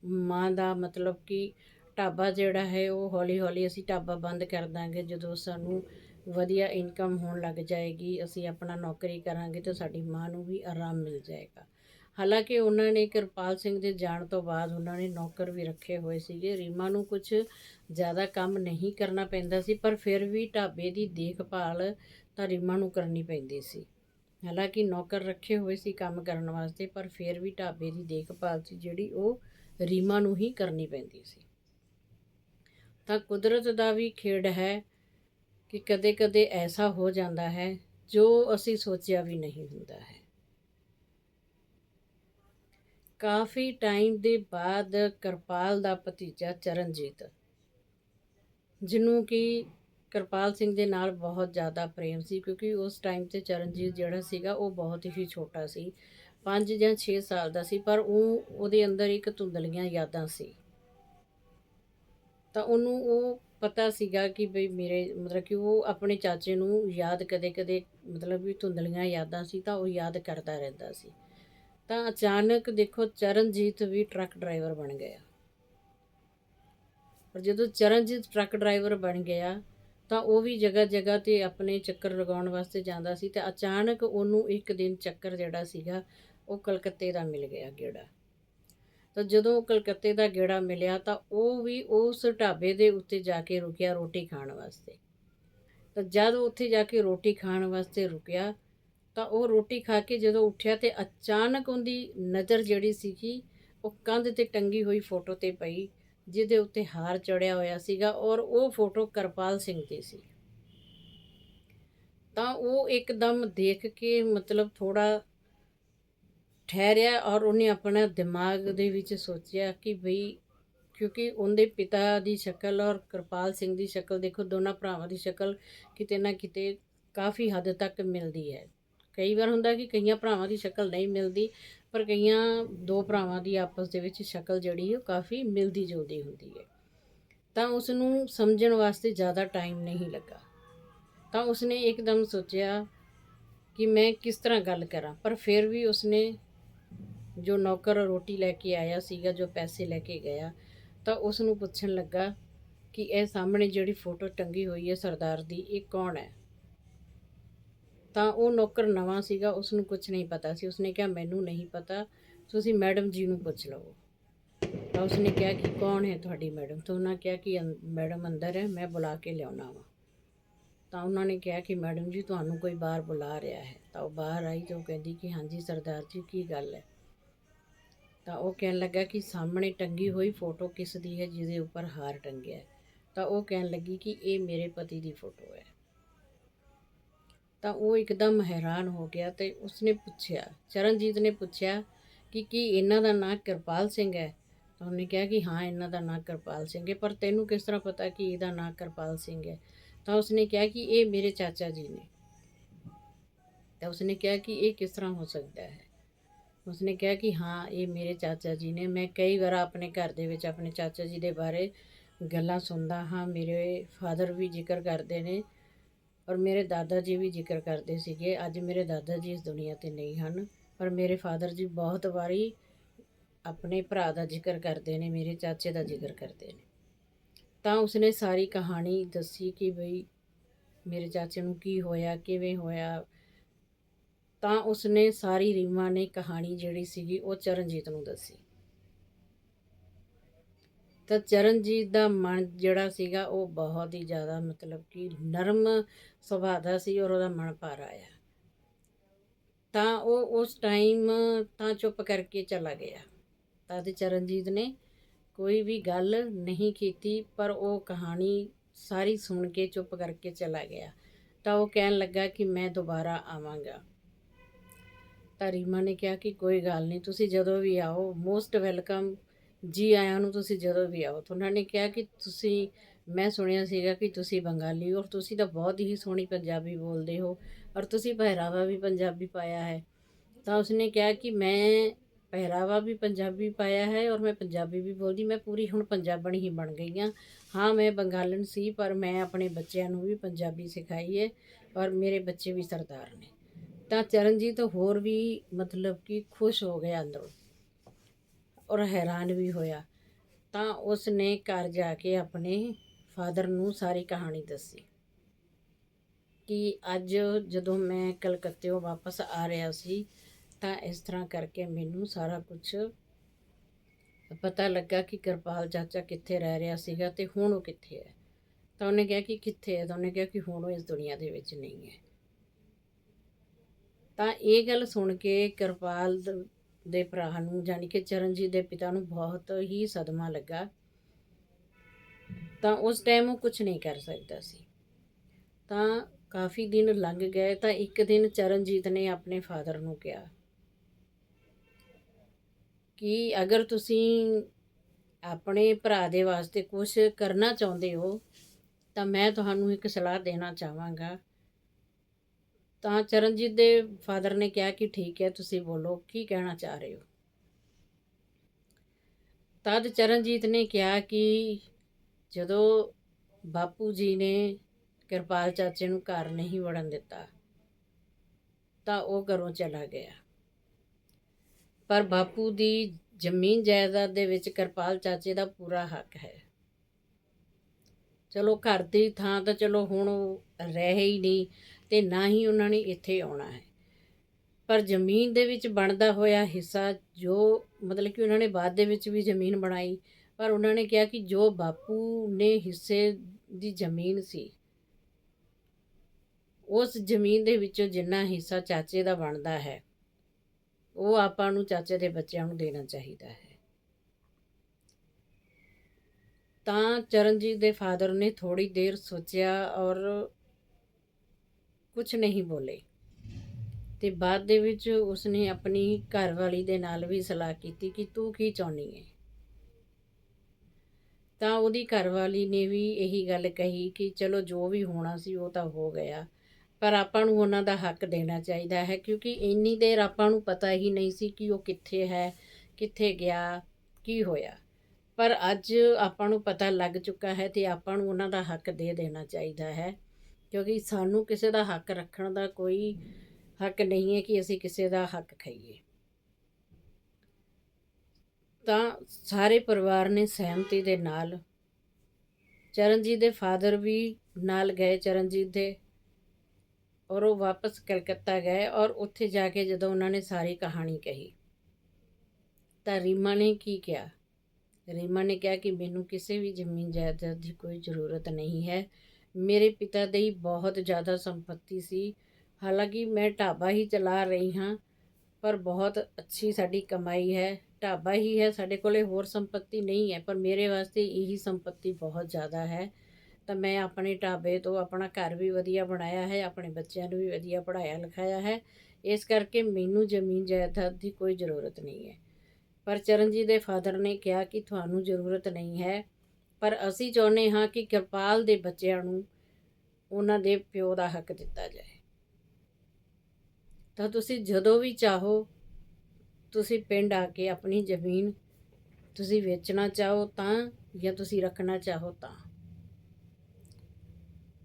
ਮਾਂ ਦਾ ਮਤਲਬ ਕਿ ਢਾਬਾ ਜਿਹੜਾ ਹੈ ਉਹ ਹੌਲੀ ਹੌਲੀ ਅਸੀਂ ਢਾਬਾ ਬੰਦ ਕਰ ਦਾਂਗੇ, ਜਦੋਂ ਸਾਨੂੰ ਵਧੀਆ ਇਨਕਮ ਹੋਣ ਲੱਗ ਜਾਏਗੀ, ਅਸੀਂ ਆਪਣਾ ਨੌਕਰੀ ਕਰਾਂਗੇ ਤਾਂ ਸਾਡੀ ਮਾਂ ਨੂੰ ਵੀ ਆਰਾਮ ਮਿਲ ਜਾਏਗਾ। ਹਾਲਾਂਕਿ ਉਹਨਾਂ ਨੇ ਕਿਰਪਾਲ ਸਿੰਘ ਦੇ ਜਾਣ ਤੋਂ ਬਾਅਦ ਉਹਨਾਂ ਨੇ ਨੌਕਰ ਵੀ ਰੱਖੇ ਹੋਏ ਸੀਗੇ। ਰੀਮਾ ਨੂੰ ਕੁਝ ਜ਼ਿਆਦਾ ਕੰਮ ਨਹੀਂ ਕਰਨਾ ਪੈਂਦਾ ਸੀ, ਪਰ ਫਿਰ ਵੀ ਢਾਬੇ ਦੀ ਦੇਖਭਾਲ ਤਾਂ ਰੀਮਾ ਨੂੰ ਕਰਨੀ ਪੈਂਦੀ ਸੀ। ਹਾਲਾਂਕਿ ਨੌਕਰ ਰੱਖੇ ਹੋਏ ਸੀ ਕੰਮ ਕਰਨ ਵਾਸਤੇ, ਪਰ ਫਿਰ ਵੀ ਢਾਬੇ ਦੀ ਦੇਖਭਾਲ ਸੀ ਜਿਹੜੀ ਉਹ ਰੀਮਾ ਨੂੰ ਹੀ ਕਰਨੀ ਪੈਂਦੀ ਸੀ। ਤਾਂ ਕੁਦਰਤ ਦਾ ਵੀ ਖੇਡ ਹੈ ਕਿ ਕਦੇ-ਕਦੇ ਐਸਾ ਹੋ ਜਾਂਦਾ ਹੈ ਜੋ ਅਸੀਂ ਸੋਚਿਆ ਵੀ ਨਹੀਂ ਹੁੰਦਾ ਹੈ। ਕਾਫੀ ਟਾਈਮ ਦੇ ਬਾਅਦ ਕਿਰਪਾਲ ਦਾ ਭਤੀਜਾ ਚਰਨਜੀਤ, ਜਿਹਨੂੰ ਕਿ ਕਿਰਪਾਲ ਸਿੰਘ ਦੇ ਨਾਲ ਬਹੁਤ ਜ਼ਿਆਦਾ ਪ੍ਰੇਮ ਸੀ, ਕਿਉਂਕਿ ਉਸ ਟਾਈਮ ਤੇ ਚਰਨਜੀਤ ਜਿਹੜਾ ਸੀਗਾ ਉਹ ਬਹੁਤ ਹੀ ਛੋਟਾ ਸੀ। 5 ਜਾਂ 6 ਸਾਲ ਦਾ ਸੀ, ਪਰ ਉਹ, ਉਹਦੇ ਅੰਦਰ ਇੱਕ ਧੁੰਦਲੀਆਂ ਯਾਦਾਂ ਸੀ। ਤਾਂ ਉਹਨੂੰ ਉਹ ਪਤਾ ਸੀਗਾ ਕਿ ਬਈ ਮੇਰੇ, ਮਤਲਬ ਕਿ ਉਹ ਆਪਣੇ ਚਾਚੇ ਨੂੰ ਯਾਦ ਕਦੇ-ਕਦੇ ਮਤਲਬ ਵੀ ਧੁੰਦਲੀਆਂ ਯਾਦਾਂ ਸੀ ਤਾਂ ਉਹ ਯਾਦ ਕਰਦਾ ਰਹਿੰਦਾ ਸੀ। ਤਾਂ ਅਚਾਨਕ ਦੇਖੋ ਚਰਨਜੀਤ ਵੀ ਟਰੱਕ ਡਰਾਈਵਰ ਬਣ ਗਿਆ। ਪਰ ਜਦੋਂ ਚਰਨਜੀਤ ਟਰੱਕ ਡਰਾਈਵਰ ਬਣ ਗਿਆ ਤਾਂ ਉਹ ਵੀ ਜਗ੍ਹਾ ਜਗ੍ਹਾ ਤੇ ਆਪਣੇ ਚੱਕਰ ਲਗਾਉਣ ਵਾਸਤੇ ਜਾਂਦਾ ਸੀ ਤੇ ਅਚਾਨਕ ਉਹਨੂੰ ਇੱਕ ਦਿਨ ਚੱਕਰ ਜਿਹੜਾ ਸੀਗਾ, ਉਹ ਕਲਕੱਤੇ ਦਾ ਮਿਲ ਗਿਆ ਗੇੜਾ। ਤਾਂ ਜਦੋਂ ਕਲਕੱਤੇ ਦਾ ਗੇੜਾ ਮਿਲਿਆ ਤਾਂ ਉਹ ਵੀ ਉਸ ਢਾਬੇ ਦੇ ਉੱਤੇ ਜਾ ਕੇ ਰੁਕਿਆ ਰੋਟੀ ਖਾਣ ਵਾਸਤੇ। ਤਾਂ ਜਦ ਉੱਥੇ ਜਾ ਕੇ ਰੋਟੀ ਖਾਣ ਵਾਸਤੇ ਰੁਕਿਆ ਤਾਂ ਉਹ ਰੋਟੀ ਖਾ ਕੇ ਜਦੋਂ ਉੱਠਿਆ ਤੇ ਅਚਾਨਕ ਉਹਦੀ ਨਜ਼ਰ ਜਿਹੜੀ ਸੀਗੀ, ਉਹ ਕੰਧ ਤੇ ਟੰਗੀ ਹੋਈ ਫੋਟੋ ਤੇ ਪਈ ਜਿਹਦੇ ਉੱਤੇ ਹਾਰ ਚੜਿਆ ਹੋਇਆ ਸੀਗਾ ਔਰ ਉਹ ਫੋਟੋ ਕਰਪਾਲ ਸਿੰਘ ਦੀ ਸੀ। ਤਾਂ ਉਹ ਇੱਕਦਮ ਦੇਖ ਕੇ ਮਤਲਬ ਥੋੜਾ ਠਹਿਰਿਆ ਔਰ ਉਹਨੇ ਆਪਣਾ ਦਿਮਾਗ ਦੇ ਵਿੱਚ ਸੋਚਿਆ ਕਿ ਭਈ ਕਿਉਂਕਿ ਉਹਦੇ ਪਿਤਾ ਦੀ ਸ਼ਕਲ ਔਰ ਕਿਰਪਾਲ ਸਿੰਘ ਦੀ ਸ਼ਕਲ ਦੇਖੋ, ਦੋਨਾਂ ਭਰਾਵਾਂ ਦੀ ਸ਼ਕਲ ਕਿਤੇ ਨਾ ਕਿਤੇ ਕਾਫੀ ਹੱਦ ਤੱਕ ਮਿਲਦੀ ਹੈ। ਕਈ ਵਾਰ ਹੁੰਦਾ ਕਿ ਕਈਆਂ ਭਰਾਵਾਂ ਦੀ ਸ਼ਕਲ ਨਹੀਂ ਮਿਲਦੀ ਪਰ ਕਈਆਂ ਦੋ ਭਰਾਵਾਂ ਦੀ ਆਪਸ ਦੇ ਵਿੱਚ ਸ਼ਕਲ ਜਿਹੜੀ ਉਹ ਕਾਫੀ ਮਿਲਦੀ ਜੁਲਦੀ ਹੁੰਦੀ ਹੈ। ਤਾਂ ਉਸ ਨੂੰ ਸਮਝਣ ਵਾਸਤੇ ਜ਼ਿਆਦਾ ਟਾਈਮ ਨਹੀਂ ਲੱਗਾ। ਤਾਂ ਉਸਨੇ ਇੱਕਦਮ ਸੋਚਿਆ ਕਿ ਮੈਂ ਕਿਸ ਤਰ੍ਹਾਂ ਗੱਲ ਕਰਾਂ, ਪਰ ਫਿਰ ਵੀ ਉਸਨੇ ਜੋ ਨੌਕਰ ਰੋਟੀ ਲੈ ਕੇ ਆਇਆ ਸੀਗਾ, ਜੋ ਪੈਸੇ ਲੈ ਕੇ ਗਿਆ, ਤਾਂ ਉਸ ਨੂੰ ਪੁੱਛਣ ਲੱਗਾ ਕਿ ਇਹ ਸਾਹਮਣੇ ਜਿਹੜੀ ਫੋਟੋ ਟੰਗੀ ਹੋਈ ਹੈ ਸਰਦਾਰ ਦੀ, ਇਹ ਕੌਣ ਹੈ? ਤਾਂ ਉਹ ਨੌਕਰ ਨਵਾਂ ਸੀਗਾ ਉਸ ਨੂੰ ਕੁਝ ਨਹੀਂ ਪਤਾ ਸੀ। ਉਸਨੇ ਕਿਹਾ, ਮੈਨੂੰ ਨਹੀਂ ਪਤਾ, ਤੁਸੀਂ ਮੈਡਮ ਜੀ ਨੂੰ ਪੁੱਛ ਲਵੋ। ਤਾਂ ਉਸਨੇ ਕਿਹਾ ਕਿ, ਕੌਣ ਹੈ ਤੁਹਾਡੀ ਮੈਡਮ? ਤਾਂ ਉਹਨਾਂ ਕਿਹਾ ਕਿ, ਅੰ- ਮੈਡਮ ਅੰਦਰ ਹੈ, ਮੈਂ ਬੁਲਾ ਕੇ ਲਿਆਉਣਾ ਵਾ। ਤਾਂ ਉਹਨਾਂ ਨੇ ਕਿਹਾ ਕਿ, ਮੈਡਮ ਜੀ, ਤੁਹਾਨੂੰ ਕੋਈ ਬਾਹਰ ਬੁਲਾ ਰਿਹਾ ਹੈ। ਤਾਂ ਉਹ ਬਾਹਰ ਆਈ ਤੇ ਉਹ ਕਹਿੰਦੀ ਕਿ, ਹਾਂਜੀ ਸਰਦਾਰ ਜੀ, ਕੀ ਗੱਲ ਹੈ? ਤਾਂ ਉਹ ਕਹਿਣ ਲੱਗਾ ਕਿ, ਸਾਹਮਣੇ ਟੰਗੀ ਹੋਈ ਫੋਟੋ ਕਿਸ ਦੀ ਹੈ, ਜਿਹਦੇ ਉੱਪਰ ਹਾਰ ਟੰਗਿਆ ਹੈ? ਤਾਂ ਉਹ ਕਹਿਣ ਲੱਗੀ ਕਿ, ਇਹ ਮੇਰੇ ਪਤੀ ਦੀ ਫੋਟੋ ਹੈ। ਤਾਂ ਉਹ ਇੱਕਦਮ ਹੈਰਾਨ ਹੋ ਗਿਆ ਤੇ ਉਸਨੇ ਪੁੱਛਿਆ, ਚਰਨਜੀਤ ਨੇ ਪੁੱਛਿਆ ਕਿ ਕੀ ਇਹਨਾਂ ਦਾ ਨਾਂ ਕਿਰਪਾਲ ਸਿੰਘ ਹੈ? ਤਾਂ ਉਹਨੇ ਕਿਹਾ ਕਿ ਹਾਂ, ਇਹਨਾਂ ਦਾ ਨਾਂ ਕਿਰਪਾਲ ਸਿੰਘ ਹੈ, ਪਰ ਤੈਨੂੰ ਕਿਸ ਤਰ੍ਹਾਂ ਪਤਾ ਕਿ ਇਹਦਾ ਨਾਂ ਕਿਰਪਾਲ ਸਿੰਘ ਹੈ? ਤਾਂ ਉਸਨੇ ਕਿਹਾ ਕਿ ਇਹ ਮੇਰੇ ਚਾਚਾ ਜੀ ਨੇ। ਤਾਂ ਉਸਨੇ ਕਿਹਾ ਕਿ ਇਹ ਕਿਸ ਤਰ੍ਹਾਂ ਹੋ ਸਕਦਾ ਹੈ? ਉਸਨੇ ਕਿਹਾ ਕਿ ਹਾਂ, ਇਹ ਮੇਰੇ ਚਾਚਾ ਜੀ ਨੇ। ਮੈਂ ਕਈ ਵਾਰ ਆਪਣੇ ਘਰ ਦੇ ਵਿੱਚ ਆਪਣੇ ਚਾਚਾ ਜੀ ਦੇ ਬਾਰੇ ਗੱਲਾਂ ਸੁਣਦਾ ਹਾਂ। ਮੇਰੇ ਫਾਦਰ ਵੀ ਜ਼ਿਕਰ ਕਰਦੇ ਨੇ। ਔਰ ਮੇਰੇ ਦਾਦਾ ਜੀ ਵੀ ਜ਼ਿਕਰ ਕਰਦੇ ਸੀਗੇ, ਅੱਜ ਮੇਰੇ ਦਾਦਾ ਜੀ ਇਸ ਦੁਨੀਆ ਤੇ ਨਹੀਂ ਹਨ, ਪਰ ਮੇਰੇ ਫਾਦਰ ਜੀ ਬਹੁਤ ਵਾਰੀ ਆਪਣੇ ਭਰਾ ਦਾ ਜ਼ਿਕਰ ਕਰਦੇ ਨੇ, ਮੇਰੇ ਚਾਚੇ ਦਾ ਜ਼ਿਕਰ ਕਰਦੇ ਨੇ। ਤਾਂ ਉਸਨੇ ਸਾਰੀ ਕਹਾਣੀ ਦੱਸੀ ਕਿ ਬਈ ਮੇਰੇ ਚਾਚੇ ਨੂੰ ਕੀ ਹੋਇਆ, ਕਿਵੇਂ ਹੋਇਆ। ਤਾਂ ਉਸਨੇ ਸਾਰੀ ਰੀਮਾ ਨੇ ਕਹਾਣੀ ਜਿਹੜੀ ਸੀਗੀ, ਉਹ ਚਰਨਜੀਤ ਨੂੰ ਦੱਸੀ। ਤਾਂ ਚਰਨਜੀਤ ਦਾ ਮਨ ਜਿਹੜਾ ਸੀਗਾ ਉਹ ਬਹੁਤ ਹੀ ਜ਼ਿਆਦਾ ਮਤਲਬ ਕਿ ਨਰਮ ਸੁਭਾਅ ਦਾ ਸੀ ਔਰ ਉਹਦਾ ਮਨ ਭਰ ਆਇਆ। ਤਾਂ ਉਹ ਉਸ ਟਾਈਮ ਤਾਂ ਚੁੱਪ ਕਰਕੇ ਚਲਾ ਗਿਆ। ਤਾਂ ਤੇ ਚਰਨਜੀਤ ਨੇ ਕੋਈ ਵੀ ਗੱਲ ਨਹੀਂ ਕੀਤੀ, ਪਰ ਉਹ ਕਹਾਣੀ ਸਾਰੀ ਸੁਣ ਕੇ ਚੁੱਪ ਕਰਕੇ ਚਲਾ ਗਿਆ। ਤਾਂ ਉਹ ਕਹਿਣ ਲੱਗਾ ਕਿ ਮੈਂ ਦੁਬਾਰਾ ਆਵਾਂਗਾ। ਤਾਂ ਰੀਮਾ ਨੇ ਕਿਹਾ ਕਿ ਕੋਈ ਗੱਲ ਨਹੀਂ, ਤੁਸੀਂ ਜਦੋਂ ਵੀ ਆਓ ਮੋਸਟ ਵੈਲਕਮ ਜੀ ਆਇਆਂ ਨੂੰ ਤੁਸੀਂ ਜਦੋਂ ਵੀ ਆਓ, ਤਾਂ ਉਹਨਾਂ ਨੇ ਕਿਹਾ ਕਿ ਤੁਸੀਂ, ਮੈਂ ਸੁਣਿਆ ਸੀਗਾ ਕਿ ਤੁਸੀਂ ਬੰਗਾਲੀ ਹੋ ਔਰ ਤੁਸੀਂ ਤਾਂ ਬਹੁਤ ਹੀ ਸੋਹਣੀ ਪੰਜਾਬੀ ਬੋਲਦੇ ਹੋ ਔਰ ਤੁਸੀਂ ਪਹਿਰਾਵਾ ਵੀ ਪੰਜਾਬੀ ਪਾਇਆ ਹੈ। ਤਾਂ ਉਸਨੇ ਕਿਹਾ ਕਿ ਮੈਂ ਪਹਿਰਾਵਾ ਵੀ ਪੰਜਾਬੀ ਪਾਇਆ ਹੈ ਔਰ ਮੈਂ ਪੰਜਾਬੀ ਵੀ ਬੋਲਦੀ, ਮੈਂ ਪੂਰੀ ਹੁਣ ਪੰਜਾਬਣ ਹੀ ਬਣ ਗਈ ਹਾਂ। ਹਾਂ, ਮੈਂ ਬੰਗਾਲਨ ਸੀ, ਪਰ ਮੈਂ ਆਪਣੇ ਬੱਚਿਆਂ ਨੂੰ ਵੀ ਪੰਜਾਬੀ ਸਿਖਾਈ ਹੈ ਔਰ ਮੇਰੇ ਬੱਚੇ ਵੀ ਸਰਦਾਰ ਨੇ। ਤਾਂ ਚਰਨਜੀਤ ਹੋਰ ਵੀ ਮਤਲਬ ਕਿ ਖੁਸ਼ ਹੋ ਗਿਆ ਅੰਦਰੋਂ। ਔਰ ਹੈਰਾਨ ਵੀ ਹੋਇਆ। ਤਾਂ ਉਸ ਨੇ ਘਰ ਜਾ ਕੇ ਆਪਣੇ ਫਾਦਰ ਨੂੰ ਸਾਰੀ ਕਹਾਣੀ ਦੱਸੀ ਕਿ ਅੱਜ ਜਦੋਂ ਮੈਂ ਕਲਕੱਤੇੋਂ ਵਾਪਸ ਆ ਰਿਹਾ ਸੀ, ਤਾਂ ਇਸ ਤਰ੍ਹਾਂ ਕਰਕੇ ਮੈਨੂੰ ਸਾਰਾ ਕੁਝ ਪਤਾ ਲੱਗਾ ਕਿ ਕਿਰਪਾਲ ਚਾਚਾ ਕਿੱਥੇ ਰਹਿ ਰਿਹਾ ਸੀਗਾ ਤੇ ਹੁਣ ਉਹ ਕਿੱਥੇ ਹੈ। ਤਾਂ ਉਹਨੇ ਕਿਹਾ ਕਿ ਕਿੱਥੇ ਹੈ? ਤਾਂ ਉਹਨੇ ਕਿਹਾ ਕਿ ਹੁਣ ਉਹ ਇਸ ਦੁਨੀਆ ਦੇ ਵਿੱਚ ਨਹੀਂ ਹੈ। ਤਾਂ ਇਹ ਗੱਲ ਸੁਣ ਕੇ ਕਿਰਪਾਲ ਦੇ ਭਰਾ ਨੂੰ ਯਾਨੀ ਕਿ ਚਰਨਜੀਤ ਦੇ ਪਿਤਾ ਨੂੰ ਬਹੁਤ ਹੀ ਸਦਮਾ ਲੱਗਾ। ਤਾਂ ਉਸ ਟਾਈਮ ਉਹ ਕੁਝ ਨਹੀਂ ਕਰ ਸਕਦਾ ਸੀ। ਤਾਂ ਕਾਫੀ ਦਿਨ ਲੰਘ ਗਏ, ਤਾਂ ਇੱਕ ਦਿਨ ਚਰਨਜੀਤ ਨੇ ਆਪਣੇ ਫਾਦਰ ਨੂੰ ਕਿਹਾ ਕਿ ਅਗਰ ਤੁਸੀਂ ਆਪਣੇ ਭਰਾ ਦੇ ਵਾਸਤੇ ਕੁਝ ਕਰਨਾ ਚਾਹੁੰਦੇ ਹੋ, ਤਾਂ ਮੈਂ ਤੁਹਾਨੂੰ ਇੱਕ ਸਲਾਹ ਦੇਣਾ ਚਾਹਾਂਗਾ। ਤਾਂ ਚਰਨਜੀਤ ਦੇ ਫਾਦਰ ਨੇ ਕਿਹਾ ਕਿ ਠੀਕ ਹੈ, ਤੁਸੀਂ ਬੋਲੋ, ਕੀ ਕਹਿਣਾ ਚਾਹ ਰਹੇ ਹੋ? ਤਦ ਚਰਨਜੀਤ ਨੇ ਕਿਹਾ ਕਿ ਜਦੋਂ ਬਾਪੂ ਜੀ ਨੇ ਕਿਰਪਾਲ ਚਾਚੇ ਨੂੰ ਘਰ ਨਹੀਂ ਵੜਨ ਦਿੱਤਾ, ਤਾਂ ਉਹ ਘਰੋਂ ਚਲਾ ਗਿਆ। ਪਰ ਬਾਪੂ ਦੀ ਜ਼ਮੀਨ ਜਾਇਦਾਦ ਦੇ ਵਿੱਚ ਕਿਰਪਾਲ ਚਾਚੇ ਦਾ ਪੂਰਾ ਹੱਕ ਹੈ। ਚਲੋ ਘਰ ਦੀ ਥਾਂ ਤਾਂ ਚਲੋ ਹੁਣ ਉਹ ਰਹੇ ਹੀ ਨਹੀਂ ਤੇ ਨਾ ਹੀ ਉਹਨਾਂ ਨੇ ਇੱਥੇ ਆਉਣਾ ਹੈ। ਪਰ ਜ਼ਮੀਨ ਦੇ ਵਿੱਚ ਬਣਦਾ ਹੋਇਆ ਹਿੱਸਾ ਜੋ ਮਤਲਬ ਕਿ ਉਹਨਾਂ ਨੇ ਬਾਅਦ ਦੇ ਵਿੱਚ ਵੀ ਜ਼ਮੀਨ ਬਣਾਈ, ਪਰ ਉਹਨਾਂ ਨੇ ਕਿਹਾ ਕਿ ਜੋ ਬਾਪੂ ਨੇ ਹਿੱਸੇ ਦੀ ਜ਼ਮੀਨ ਸੀ, ਉਸ ਜ਼ਮੀਨ ਦੇ ਵਿੱਚੋਂ ਜਿੰਨਾ ਹਿੱਸਾ ਚਾਚੇ ਦਾ ਬਣਦਾ ਹੈ, ਉਹ ਆਪਾਂ ਨੂੰ ਚਾਚੇ ਦੇ ਬੱਚਿਆਂ ਨੂੰ ਦੇਣਾ ਚਾਹੀਦਾ ਹੈ। ਤਾਂ ਚਰਨਜੀਤ ਦੇ ਫਾਦਰ ਨੇ ਥੋੜੀ ਦੇਰ ਸੋਚਿਆ ਔਰ ਕੁਝ ਨਹੀਂ ਬੋਲੇ। ਤੇ ਬਾਅਦ ਦੇ ਵਿੱਚ ਉਸਨੇ ਆਪਣੀ ਘਰਵਾਲੀ ਦੇ ਨਾਲ ਵੀ ਸਲਾਹ ਕੀਤੀ ਕਿ ਤੂੰ ਕੀ ਚਾਹੁੰਦੀ ਹੈ ਤਾਂ ਉਹਦੀ ਘਰਵਾਲੀ ਨੇ ਵੀ ਇਹੀ ਗੱਲ ਕਹੀ ਕਿ ਚਲੋ ਜੋ ਵੀ ਹੋਣਾ ਸੀ ਉਹ ਤਾਂ ਹੋ ਗਿਆ। ਪਰ ਆਪਾਂ ਨੂੰ ਉਹਨਾਂ ਦਾ ਹੱਕ ਦੇਣਾ ਚਾਹੀਦਾ ਹੈ ਕਿਉਂਕਿ ਇੰਨੀ ਦੇਰ ਆਪਾਂ ਨੂੰ ਪਤਾ ਹੀ ਨਹੀਂ ਸੀ ਕਿ ਉਹ ਕਿੱਥੇ ਹੈ, ਕਿੱਥੇ ਗਿਆ, ਕੀ ਹੋਇਆ। ਪਰ ਅੱਜ ਆਪਾਂ ਨੂੰ ਪਤਾ ਲੱਗ ਚੁੱਕਾ ਹੈ ਤੇ ਆਪਾਂ ਨੂੰ ਉਹਨਾਂ ਦਾ ਹੱਕ ਦੇ ਦੇਣਾ ਚਾਹੀਦਾ ਹੈ। ਕਿਉਂਕਿ ਸਾਨੂੰ ਕਿਸੇ ਦਾ ਹੱਕ ਰੱਖਣ ਦਾ ਕੋਈ ਹੱਕ ਨਹੀਂ ਹੈ ਕਿ ਅਸੀਂ ਕਿਸੇ ਦਾ ਹੱਕ ਖਾਈਏ। ਤਾਂ ਸਾਰੇ ਪਰਿਵਾਰ ਨੇ ਸਹਿਮਤੀ ਦੇ ਨਾਲ ਚਰਨਜੀਤ ਦੇ ਫਾਦਰ ਵੀ ਨਾਲ ਗਏ ਚਰਨਜੀਤ ਦੇ ਔਰ ਉਹ ਵਾਪਸ ਕਲਕੱਤਾ ਗਏ ਔਰ ਉੱਥੇ ਜਾ ਕੇ ਜਦੋਂ ਉਹਨਾਂ ਨੇ ਸਾਰੀ ਕਹਾਣੀ ਕਹੀ, ਤਾਂ ਰੀਮਾ ਨੇ ਕੀ ਕਿਹਾ? ਰੀਮਾ ਨੇ ਕਿਹਾ ਕਿ ਮੈਨੂੰ ਕਿਸੇ ਵੀ ਜ਼ਮੀਨ ਜਾਇਦਾਦ ਦੀ ਕੋਈ ਜ਼ਰੂਰਤ ਨਹੀਂ ਹੈ। ਮੇਰੇ ਪਿਤਾ ਦੀ ਬਹੁਤ ਜ਼ਿਆਦਾ ਸੰਪਤੀ ਸੀ। ਹਾਲਾਂਕਿ ਮੈਂ ਢਾਬਾ ਹੀ ਚਲਾ ਰਹੀ ਹਾਂ, ਪਰ ਬਹੁਤ ਅੱਛੀ ਸਾਡੀ ਕਮਾਈ ਹੈ। ਢਾਬਾ ਹੀ ਹੈ, ਸਾਡੇ ਕੋਲੇ ਹੋਰ ਸੰਪਤੀ ਨਹੀਂ ਹੈ, ਪਰ ਮੇਰੇ ਵਾਸਤੇ ਇਹੀ ਸੰਪਤੀ ਬਹੁਤ ਜ਼ਿਆਦਾ ਹੈ। ਤਾਂ ਮੈਂ ਆਪਣੇ ਢਾਬੇ ਤੋਂ ਆਪਣਾ ਘਰ ਵੀ ਵਧੀਆ ਬਣਾਇਆ ਹੈ, ਆਪਣੇ ਬੱਚਿਆਂ ਨੂੰ ਵੀ ਵਧੀਆ ਪੜ੍ਹਾਇਆ ਲਿਖਾਇਆ ਹੈ। ਇਸ ਕਰਕੇ ਮੈਨੂੰ ਜ਼ਮੀਨ ਜਾਇਦਾਦ ਦੀ ਕੋਈ ਜ਼ਰੂਰਤ ਨਹੀਂ ਹੈ। ਪਰ ਚਰਨਜੀਤ ਦੇ ਫਾਦਰ ਨੇ ਕਿਹਾ ਕਿ ਤੁਹਾਨੂੰ ਜ਼ਰੂਰਤ ਨਹੀਂ ਹੈ। ਪਰ ਅਸੀਂ ਚਾਹੁੰਦੇ ਹਾਂ ਕਿ ਕਿਰਪਾਲ ਦੇ ਬੱਚਿਆਂ ਨੂੰ ਉਹਨਾਂ ਦੇ ਪਿਓ ਦਾ ਹੱਕ ਦਿੱਤਾ ਜਾਏ। ਤਾਂ ਤੁਸੀਂ ਜਦੋਂ ਵੀ ਚਾਹੋ, ਤੁਸੀਂ ਪਿੰਡ ਆ ਕੇ ਆਪਣੀ ਜ਼ਮੀਨ ਤੁਸੀਂ ਵੇਚਣਾ ਚਾਹੋ ਤਾਂ ਜਾਂ ਤੁਸੀਂ ਰੱਖਣਾ ਚਾਹੋ ਤਾਂ।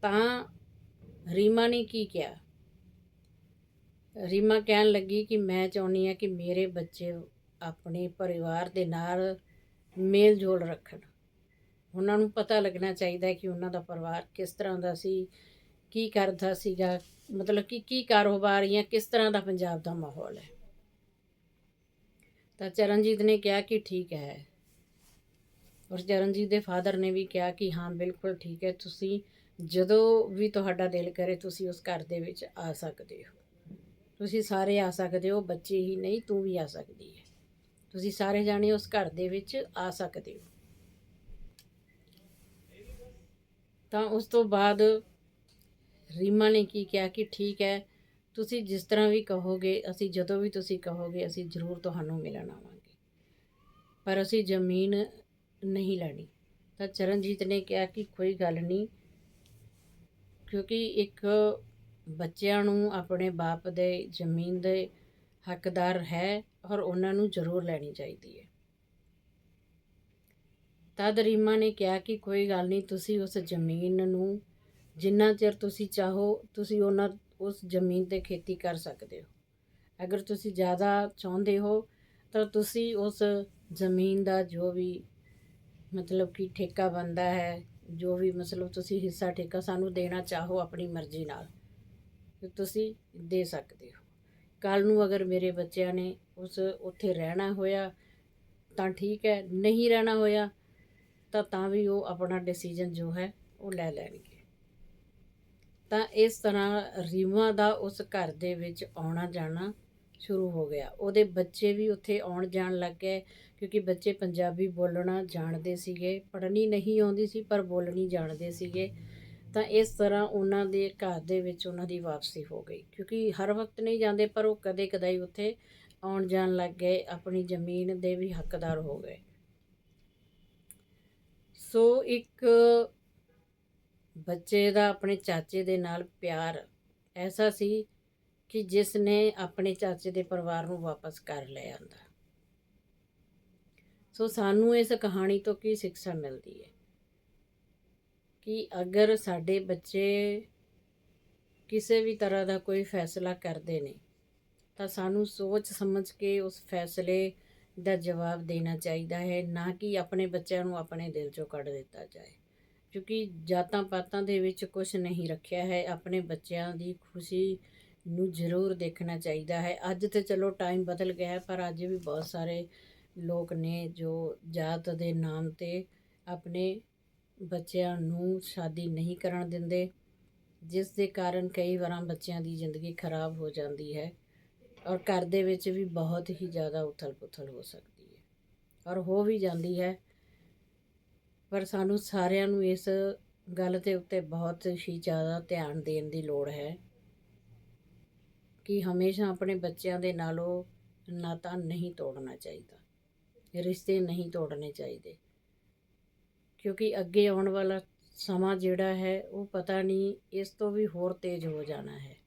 ਤਾਂ ਰੀਮਾ ਨੇ ਕੀ ਕਿਹਾ? ਰੀਮਾ ਕਹਿਣ ਲੱਗੀ ਕਿ ਮੈਂ ਚਾਹੁੰਦੀ ਹਾਂ ਕਿ ਮੇਰੇ ਬੱਚੇ ਆਪਣੇ ਪਰਿਵਾਰ ਦੇ ਨਾਲ ਮੇਲ ਜੋਲ ਰੱਖਣ। ਉਹਨਾਂ ਨੂੰ ਪਤਾ ਲੱਗਣਾ ਚਾਹੀਦਾ ਕਿ ਉਹਨਾਂ ਦਾ ਪਰਿਵਾਰ ਕਿਸ ਤਰ੍ਹਾਂ ਦਾ ਸੀ, ਕੀ ਕਰਦਾ ਸੀਗਾ, ਮਤਲਬ ਕਿ ਕੀ ਕਾਰੋਬਾਰ ਜਾਂ ਕਿਸ ਤਰ੍ਹਾਂ ਦਾ ਪੰਜਾਬ ਦਾ ਮਾਹੌਲ ਹੈ। ਤਾਂ ਚਰਨਜੀਤ ਨੇ ਕਿਹਾ ਕਿ ਠੀਕ ਹੈ। ਔਰ ਚਰਨਜੀਤ ਦੇ ਫਾਦਰ ਨੇ ਵੀ ਕਿਹਾ ਕਿ ਹਾਂ, ਬਿਲਕੁਲ ਠੀਕ ਹੈ, ਤੁਸੀਂ ਜਦੋਂ ਵੀ ਤੁਹਾਡਾ ਦਿਲ ਕਰੇ, ਤੁਸੀਂ ਉਸ ਘਰ ਦੇ ਵਿੱਚ ਆ ਸਕਦੇ ਹੋ। ਤੁਸੀਂ ਸਾਰੇ ਆ ਸਕਦੇ ਹੋ, ਬੱਚੇ ਹੀ ਨਹੀਂ, ਤੂੰ ਵੀ ਆ ਸਕਦੀ ਹੈ। ਤੁਸੀਂ ਸਾਰੇ ਜਾਣੇ ਉਸ ਘਰ ਦੇ ਵਿੱਚ ਆ ਸਕਦੇ ਹੋ। ਤਾਂ ਉਸ ਤੋਂ ਬਾਅਦ ਰੀਮਾ ਨੇ ਕੀ ਕਿਹਾ ਕਿ ਠੀਕ ਹੈ, ਤੁਸੀਂ ਜਿਸ ਤਰ੍ਹਾਂ ਵੀ ਕਹੋਗੇ, ਅਸੀਂ ਜਦੋਂ ਵੀ ਤੁਸੀਂ ਕਹੋਗੇ, ਅਸੀਂ ਜ਼ਰੂਰ ਤੁਹਾਨੂੰ ਮਿਲਣ ਆਵਾਂਗੇ। ਪਰ ਅਸੀਂ ਜ਼ਮੀਨ ਨਹੀਂ ਲੈਣੀ। ਤਾਂ ਚਰਨਜੀਤ ਨੇ ਕਿਹਾ ਕਿ ਕੋਈ ਗੱਲ ਨਹੀਂ, ਕਿਉਂਕਿ ਇੱਕ ਬੱਚਿਆਂ ਨੂੰ ਆਪਣੇ ਬਾਪ ਦੇ ਜ਼ਮੀਨ ਦੇ ਹੱਕਦਾਰ ਹੈ ਔਰ ਉਹਨਾਂ ਨੂੰ ਜ਼ਰੂਰ ਲੈਣੀ ਚਾਹੀਦੀ ਹੈ। ਤਦ ਰੀਮਾ ਨੇ ਕਿਹਾ ਕਿ ਕੋਈ ਗੱਲ ਨਹੀਂ, ਤੁਸੀਂ ਉਸ ਜ਼ਮੀਨ ਨੂੰ ਜਿੰਨਾ ਚਿਰ ਤੁਸੀਂ ਚਾਹੋ, ਤੁਸੀਂ ਉਹਨਾਂ ਉਸ ਜ਼ਮੀਨ ਤੇ ਖੇਤੀ ਕਰ ਸਕਦੇ ਹੋ। ਅਗਰ ਤੁਸੀਂ ਜ਼ਿਆਦਾ ਚਾਹੁੰਦੇ ਹੋ, ਤਾਂ ਤੁਸੀਂ ਉਸ ਜ਼ਮੀਨ ਦਾ ਜੋ ਵੀ ਮਤਲਬ ਕਿ ਠੇਕਾ ਬੰਦਾ ਹੈ, ਜੋ ਵੀ ਮਤਲਬ ਤੁਸੀਂ ਹਿੱਸਾ ਠੇਕਾ ਸਾਨੂੰ ਦੇਣਾ ਚਾਹੋ ਆਪਣੀ ਮਰਜ਼ੀ ਨਾਲ ਤੁਸੀਂ ਦੇ ਸਕਦੇ ਹੋ। ਕੱਲ ਨੂੰ ਅਗਰ ਮੇਰੇ ਬੱਚਿਆਂ ਨੇ ਉਸ, ਉੱਥੇ ਰਹਿਣਾ ਹੋਇਆ, ਤਾਂ ਠੀਕ ਹੈ, ਨਹੀਂ ਰਹਿਣਾ ਹੋਇਆ ਤਾਂ ਤਾਂ ਵੀ ਉਹ ਆਪਣਾ ਡਿਸੀਜਨ ਜੋ ਹੈ ਉਹ ਲੈ ਲੈਣਗੇ। ਤਾਂ ਇਸ ਤਰ੍ਹਾਂ ਰੀਮਾ ਦਾ ਉਸ ਘਰ ਦੇ ਵਿੱਚ ਆਉਣਾ ਜਾਣਾ ਸ਼ੁਰੂ ਹੋ ਗਿਆ। ਉਹਦੇ ਬੱਚੇ ਵੀ ਉੱਥੇ ਆਉਣ ਜਾਣ ਲੱਗ ਗਏ ਕਿਉਂਕਿ ਬੱਚੇ ਪੰਜਾਬੀ ਬੋਲਣਾ ਜਾਣਦੇ ਸੀਗੇ। ਪੜ੍ਹਨੀ ਨਹੀਂ ਆਉਂਦੀ ਸੀ, ਪਰ ਬੋਲਣੀ ਜਾਣਦੇ ਸੀਗੇ। ਤਾਂ ਇਸ ਤਰ੍ਹਾਂ ਉਹਨਾਂ ਦੇ ਘਰ ਦੇ ਵਿੱਚ ਉਹਨਾਂ ਦੀ ਵਾਪਸੀ ਹੋ ਗਈ। ਕਿਉਂਕਿ ਹਰ ਵਕਤ ਨਹੀਂ ਜਾਂਦੇ, ਪਰ ਉਹ ਕਦੇ ਕਦਾਈ ਉੱਥੇ ਆਉਣ ਜਾਣ ਲੱਗ ਗਏ। ਆਪਣੀ ਜ਼ਮੀਨ ਦੇ ਵੀ ਹੱਕਦਾਰ ਹੋ ਗਏ। ਸੋ ਇੱਕ ਬੱਚੇ ਦਾ ਆਪਣੇ ਚਾਚੇ ਦੇ ਨਾਲ ਪਿਆਰ ਐਸਾ ਸੀ ਕਿ ਜਿਸ ਨੇ ਆਪਣੇ ਚਾਚੇ ਦੇ ਪਰਿਵਾਰ ਨੂੰ ਵਾਪਸ ਕਰ ਲਿਆ ਆਂਦਾ ਸੋ ਸਾਨੂੰ ਇਸ ਕਹਾਣੀ ਤੋਂ ਕੀ ਸਿੱਖਿਆ ਮਿਲਦੀ ਹੈ? ਕਿ ਅਗਰ ਸਾਡੇ ਬੱਚੇ ਕਿਸੇ ਵੀ ਤਰ੍ਹਾਂ ਦਾ ਕੋਈ ਫੈਸਲਾ ਕਰਦੇ ਨੇ, ਤਾਂ ਸਾਨੂੰ ਸੋਚ ਸਮਝ ਕੇ ਉਸ ਫੈਸਲੇ ਦਾ ਜਵਾਬ ਦੇਣਾ ਚਾਹੀਦਾ ਹੈ, ਨਾ ਕਿ ਆਪਣੇ ਬੱਚਿਆਂ ਨੂੰ ਆਪਣੇ ਦਿਲ ਚੋਂ ਕੱਢ ਦਿੱਤਾ ਜਾਏ। ਕਿਉਂਕਿ ਜਾਤਾਂ ਪਾਤਾਂ ਦੇ ਵਿੱਚ ਕੁਝ ਨਹੀਂ ਰੱਖਿਆ ਹੈ, ਆਪਣੇ ਬੱਚਿਆਂ ਦੀ ਖੁਸ਼ੀ ਨੂੰ ਜ਼ਰੂਰ ਦੇਖਣਾ ਚਾਹੀਦਾ ਹੈ। ਅੱਜ ਤੇ ਚਲੋ ਟਾਈਮ ਬਦਲ ਗਿਆ ਹੈ, ਪਰ ਅੱਜ ਵੀ ਬਹੁਤ ਸਾਰੇ ਲੋਕ ਨੇ ਜੋ ਜਾਤ ਦੇ ਨਾਮ ਤੇ ਆਪਣੇ ਬੱਚਿਆਂ ਨੂੰ ਸ਼ਾਦੀ ਨਹੀਂ ਕਰਨ ਦਿੰਦੇ, ਜਿਸ ਦੇ ਕਾਰਨ ਕਈ ਵਾਰਾਂ ਬੱਚਿਆਂ ਦੀ ਜ਼ਿੰਦਗੀ ਖਰਾਬ ਹੋ ਜਾਂਦੀ ਹੈ। ਔਰ ਘਰ ਦੇ ਵਿੱਚ ਵੀ ਬਹੁਤ ਹੀ ਜ਼ਿਆਦਾ ਉਥਲ-ਪੁਥਲ ਹੋ ਸਕਦੀ ਹੈ। ਔਰ ਹੋ ਵੀ ਜਾਂਦੀ ਹੈ। ਪਰ ਸਾਨੂੰ ਸਾਰਿਆਂ ਨੂੰ ਇਸ ਗੱਲ ਦੇ ਉੱਤੇ ਬਹੁਤ ਹੀ ਜ਼ਿਆਦਾ ਧਿਆਨ ਦੇਣ ਦੀ ਲੋੜ ਹੈ ਕਿ ਹਮੇਸ਼ਾ ਆਪਣੇ ਬੱਚਿਆਂ ਦੇ ਨਾਲੋਂ ਨਾਤਾ ਨਹੀਂ ਤੋੜਨਾ ਚਾਹੀਦਾ, ਰਿਸ਼ਤੇ ਨਹੀਂ ਤੋੜਨੇ ਚਾਹੀਦੇ। ਕਿਉਂਕਿ ਅੱਗੇ ਆਉਣ ਵਾਲਾ ਸਮਾਂ ਜਿਹੜਾ ਹੈ, ਉਹ ਪਤਾ ਨਹੀਂ ਇਸ ਤੋਂ ਵੀ ਹੋਰ ਤੇਜ਼ ਹੋ ਜਾਣਾ ਹੈ।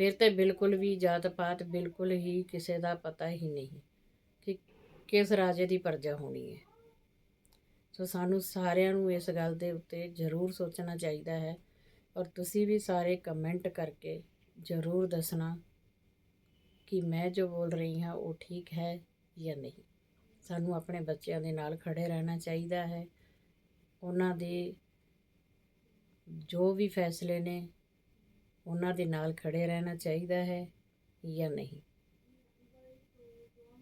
ਫਿਰ ਤੇ ਬਿਲਕੁਲ ਵੀ ਜਾਤ ਪਾਤ ਬਿਲਕੁਲ ਹੀ ਕਿਸੇ ਦਾ ਪਤਾ ਹੀ ਨਹੀਂ ਕਿ ਕਿਸ ਰਾਜੇ ਦੀ ਪਰਜਾ ਹੋਣੀ ਹੈ। ਸੋ ਸਾਨੂੰ ਸਾਰਿਆਂ ਨੂੰ ਇਸ ਗੱਲ ਦੇ ਉੱਤੇ ਜ਼ਰੂਰ ਸੋਚਣਾ ਚਾਹੀਦਾ ਹੈ ਔਰ ਤੁਸੀਂ ਵੀ ਸਾਰੇ ਕਮੈਂਟ ਕਰਕੇ ਜ਼ਰੂਰ ਦੱਸਣਾ ਕਿ ਮੈਂ ਜੋ ਬੋਲ ਰਹੀ ਹਾਂ ਉਹ ਠੀਕ ਹੈ ਜਾਂ ਨਹੀਂ। ਸਾਨੂੰ ਆਪਣੇ ਬੱਚਿਆਂ ਦੇ ਨਾਲ ਖੜੇ ਰਹਿਣਾ ਚਾਹੀਦਾ ਹੈ। ਉਹਨਾਂ ਦੇ ਜੋ ਵੀ ਫੈਸਲੇ ਨੇ ਉਹਨਾਂ ਦੇ ਨਾਲ ਖੜੇ ਰਹਿਣਾ ਚਾਹੀਦਾ ਹੈ ਜਾਂ ਨਹੀਂ?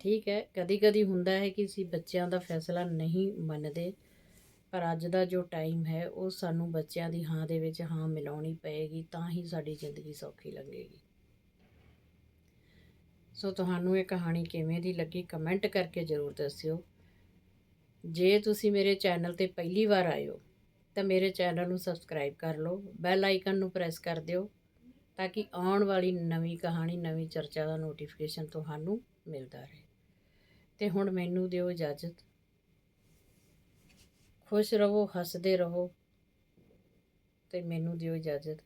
ਠੀਕ ਹੈ ਕਦੀ ਕਦੀ ਹੁੰਦਾ ਹੈ ਕਿ ਅਸੀਂ ਬੱਚਿਆਂ ਦਾ ਫੈਸਲਾ ਨਹੀਂ ਮੰਨਦੇ, ਪਰ ਅੱਜ ਦਾ ਜੋ ਟਾਈਮ ਹੈ, ਉਹ ਸਾਨੂੰ ਬੱਚਿਆਂ ਦੀ ਹਾਂ ਦੇ ਵਿੱਚ ਹਾਂ ਮਿਲਾਉਣੀ ਪਏਗੀ, ਤਾਂ ਹੀ ਸਾਡੀ ਜ਼ਿੰਦਗੀ ਸੌਖੀ ਲੱਗੇਗੀ। ਸੋ ਤੁਹਾਨੂੰ ਇਹ ਕਹਾਣੀ ਕਿਵੇਂ ਦੀ ਲੱਗੀ, ਕਮੈਂਟ ਕਰਕੇ ਜ਼ਰੂਰ ਦੱਸਿਓ। ਜੇ ਤੁਸੀਂ ਮੇਰੇ ਚੈਨਲ ਤੇ ਪਹਿਲੀ ਵਾਰ ਆਏ ਹੋ, ਤਾਂ ਮੇਰੇ ਚੈਨਲ ਨੂੰ ਸਬਸਕ੍ਰਾਈਬ ਕਰ ਲਓ, ਬੈਲ ਆਈਕਨ ਨੂੰ ਪ੍ਰੈਸ ਕਰ ਦਿਓ ਤਾਂ ਕਿ ਆਉਣ ਵਾਲੀ ਨਵੀਂ ਕਹਾਣੀ, ਨਵੀਂ ਚਰਚਾ ਦਾ ਨੋਟੀਫਿਕੇਸ਼ਨ ਤੁਹਾਨੂੰ ਮਿਲਦਾ ਰਹੇ। ਤੇ ਹੁਣ ਮੈਨੂੰ ਦਿਓ ਇਜਾਜ਼ਤ। ਖੁਸ਼ ਰਹੋ, ਹੱਸਦੇ ਰਹੋ, ਤੇ ਮੈਨੂੰ ਦਿਓ ਇਜਾਜ਼ਤ।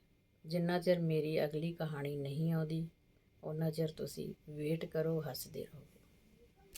ਜਿੰਨਾ ਚਿਰ ਮੇਰੀ ਅਗਲੀ ਕਹਾਣੀ ਨਹੀਂ ਆਉਂਦੀ ਉਹਨਾਂ ਚਿਰ ਤੁਸੀਂ ਵੇਟ ਕਰੋ, ਹੱਸਦੇ ਰਹੋ।